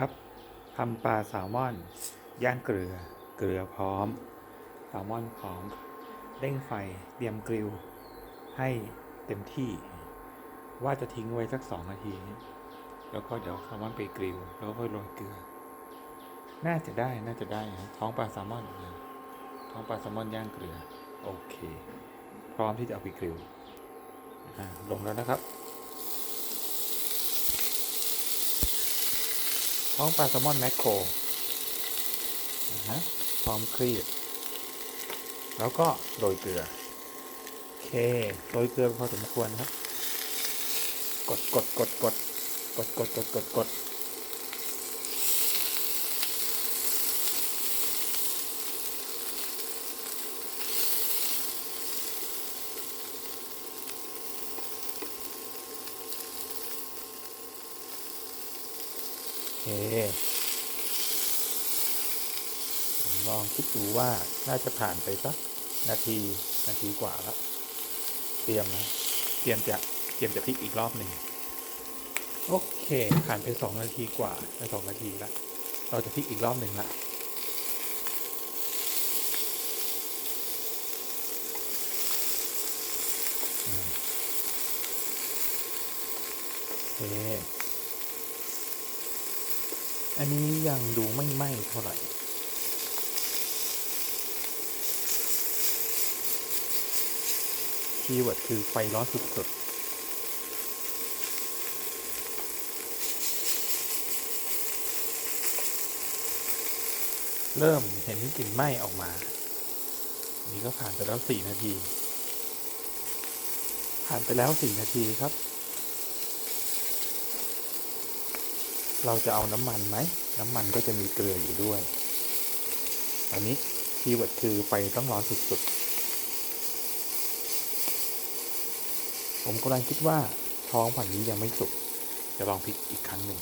ครับทำปลาแซลมอน ย่างเกลือ เกลือพร้อมแซลมอนพร้อมเร่งไฟเตรียมกริลให้เต็มที่ ว่าจะทิ้งไว้สักสองนาที แล้วก็เดี๋ยวแซลมอนไปกริลแล้วก็ค่อยโรยเกลือ น่าจะได้น่าจะได้นะท้องปลาแซลมอนท้องปลาแซลมอนย่างเกลือ โอเค พร้อมที่จะเอาไปกริลลงแล้วนะครับ ท้องปลาแซลมอนแมคโครนะฮะพร้อมครีบแล้วก็โรยเกลือ โอเคโรยเกลือพอสมควรครับ กดกดกดกดกดกดกดกดกด เคลองคิดดูว่าน่าจะผ่านไปสักนาทีนาทีกว่าแล้ว เตรียมนะเตรียมจะเตรียมจะพลิกอีกรอบหนึ่งโอเค ผ่านไปสองนาทีกว่าสองนาทีแล้วเราจะพลิกอีกรอบหนึ่งละโอเค อันนี้ยังดูไม่ไหม้เท่าไหร่คีย์เวิร์ดคือไฟร้อนสุดๆ เริ่มเห็นกลิ่นไหม้ออกมานนี้ก็ผ่านไปแล้วสี่นาที ผ่านไปแล้วสี่นาทีครับ เราจะเอาน้ำมันไหม น้ำมันก็จะมีเกลืออยู่ด้วย อันนี้คีย์เวิร์ดคือไฟต้องร้อนสุดๆ ผมกำลังคิดว่าท้องฝั่งนี้ยังไม่สุก จะลองพลิกอีกครั้งหนึ่ง